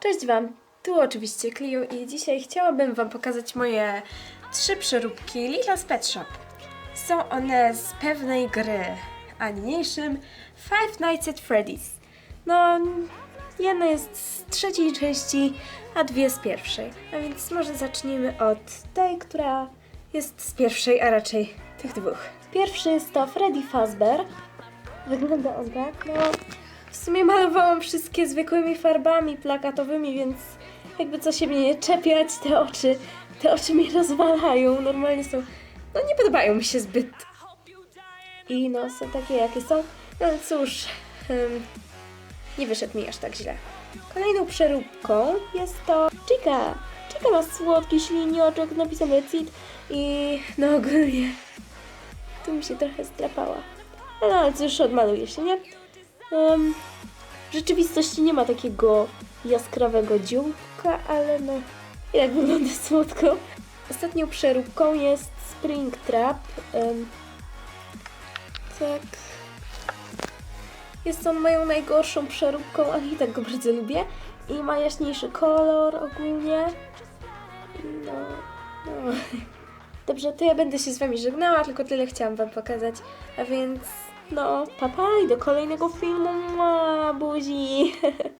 Cześć Wam, tu oczywiście Clio i dzisiaj chciałabym Wam pokazać moje trzy przeróbki Little's Pet Shop. Są one z pewnej gry, a niniejszym Five Nights at Freddy's. No, jedna jest z trzeciej części, a dwie z pierwszej. A więc może zacznijmy od tej, która jest z pierwszej, a raczej tych dwóch. Pierwszy jest to Freddy Fazbear. Wygląda on tak, no... W sumie malowałam wszystkie zwykłymi farbami plakatowymi, więc jakby co się mnie nie czepiać, te oczy, te oczy mnie rozwalają. Normalnie są, no nie podobają mi się zbyt. I no, są takie jakie są. No ale cóż, nie wyszedł mi aż tak źle. Kolejną przeróbką jest to Chica. Chica ma słodki ślinioczek, napisane CIT i no ogólnie tu mi się trochę strapała. No ale cóż, odmaluję się, nie? Em, w rzeczywistości nie ma takiego jaskrawego dziółka, ale no jak wygląda słodko. Ostatnią przeróbką jest Springtrap. Um, tak. Jest on moją najgorszą przeróbką, ale i tak go bardzo lubię. I ma jaśniejszy kolor ogólnie. No, no. Dobrze, to ja będę się z Wami żegnała, tylko tyle chciałam Wam pokazać. A więc, no, papa i do kolejnego filmu. Ma buzi.